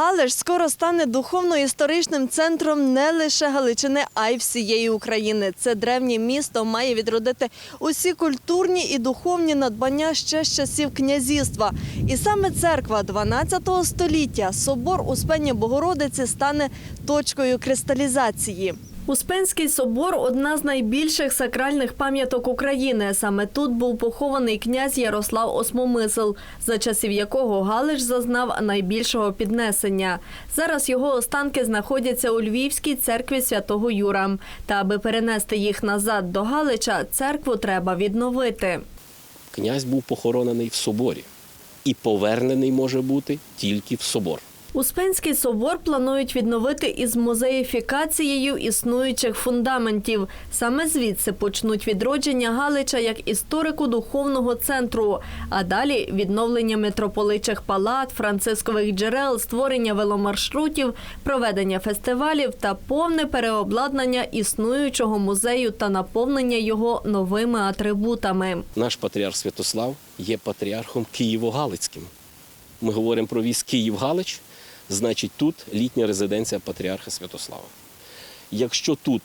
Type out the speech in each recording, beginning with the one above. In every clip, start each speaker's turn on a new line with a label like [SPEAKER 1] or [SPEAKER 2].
[SPEAKER 1] Галич скоро стане духовно-історичним центром не лише Галичини, а й всієї України. Це древнє місто має відродити усі культурні і духовні надбання ще з часів князівства. І саме церква 12 століття, собор Успення Богородиці, стане точкою кристалізації. Успенський собор одна з найбільших сакральних пам'яток України. Саме тут був похований князь Ярослав Осмомисл, за часів якого Галич зазнав найбільшого піднесення. Зараз його останки знаходяться у Львівській церкві святого Юра. Та аби перенести їх назад до Галича, церкву треба відновити.
[SPEAKER 2] Князь був похоронений в соборі і повернений може бути тільки в собор.
[SPEAKER 1] Успенський собор планують відновити із музеїфікацією існуючих фундаментів. Саме звідси почнуть відродження Галича як історико-духовного центру, а далі відновлення митрополичих палат, францискових джерел, створення веломаршрутів, проведення фестивалів та повне переобладнання існуючого музею та наповнення його новими атрибутами.
[SPEAKER 2] Наш патріарх Святослав є патріархом Києво-Галицьким. Ми говоримо про віз Київ-Галич, значить тут літня резиденція патріарха Святослава. Якщо тут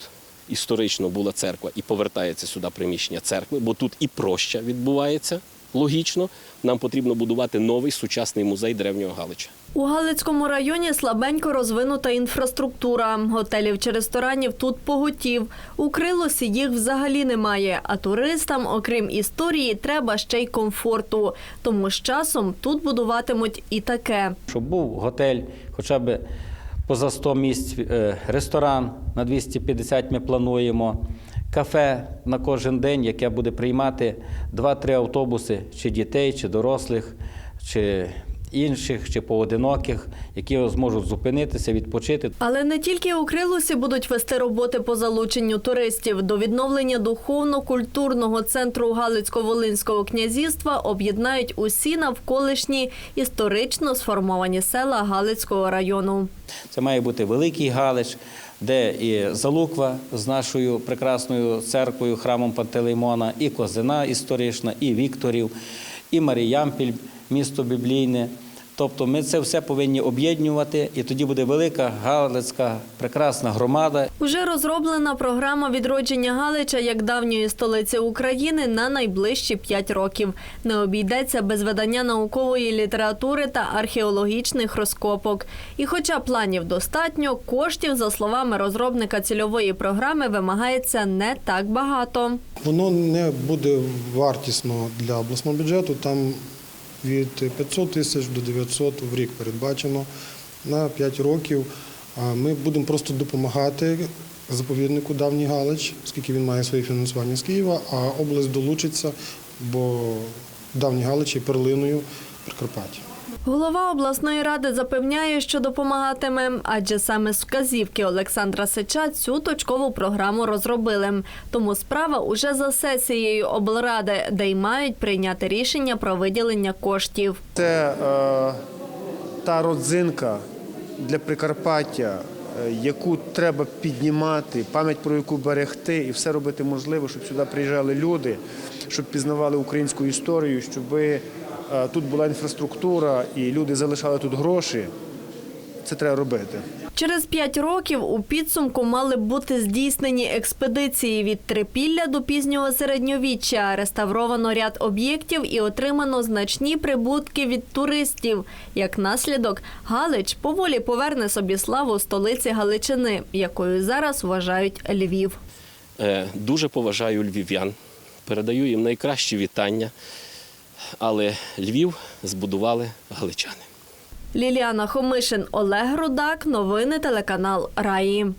[SPEAKER 2] історично була церква і повертається сюди приміщення церкви, бо тут і проща відбувається, логічно, нам потрібно будувати новий сучасний музей древнього Галича.
[SPEAKER 1] У Галицькому районі слабенько розвинута інфраструктура. Готелів чи ресторанів тут поготів. У Крилосі їх взагалі немає. А туристам, окрім історії, треба ще й комфорту. Тому з часом тут будуватимуть і таке.
[SPEAKER 3] щоб був готель, хоча б поза 100 місць, е, ресторан на 250 ми плануємо, кафе на кожен день, яке буде приймати 2-3 автобуси чи дітей, чи дорослих, чи інших, чи поодиноких, які зможуть зупинитися, відпочити.
[SPEAKER 1] Але не тільки у Крилусі будуть вести роботи по залученню туристів. До відновлення духовно-культурного центру Галицько-Волинського князівства об'єднають усі навколишні історично сформовані села Галицького району.
[SPEAKER 3] Це має бути великий Галич, де і Залуква з нашою прекрасною церквою, храмом Пантелеймона, і Козина історична, і Вікторів, і Маріямпіль, місто біблійне. Тобто ми це все повинні об'єднувати, і тоді буде велика галицька прекрасна громада.
[SPEAKER 1] Уже розроблена програма відродження Галича як давньої столиці України на найближчі п'ять років. Не обійдеться без видання наукової літератури та археологічних розкопок. І хоча планів достатньо, коштів, за словами розробника цільової програми, вимагається не так багато.
[SPEAKER 4] Воно не буде вартісно для обласного бюджету. Там від 500 тисяч до 900 в рік передбачено на 5 років. Ми будемо просто допомагати заповіднику Давній Галич, оскільки він має своє фінансування з Києва, а область долучиться, бо Давній Галич є перлиною Прикарпаття.
[SPEAKER 1] Голова обласної ради запевняє, що допомагатиме, адже саме з вказівки Олександра Сича цю точкову програму розробили. Тому справа уже за сесією облради, де й мають прийняти рішення про виділення коштів.
[SPEAKER 5] Це е, та родзинка для Прикарпаття, е, яку треба піднімати, пам'ять про яку берегти і все робити можливе, щоб сюди приїжджали люди, щоб пізнавали українську історію, щоб тут була інфраструктура і люди залишали тут гроші. Це треба робити.
[SPEAKER 1] Через п'ять років у підсумку мали бути здійснені експедиції від Трипілля до пізнього середньовіччя. Реставровано ряд об'єктів і отримано значні прибутки від туристів. Як наслідок, Галич поволі поверне собі славу столиці Галичини, якою зараз вважають Львів.
[SPEAKER 2] Е, Дуже поважаю львів'ян, передаю їм найкращі вітання, але Львів збудували галичани.
[SPEAKER 1] Ліліана Хомишин, Олег Рудак. Новини телеканал Раї.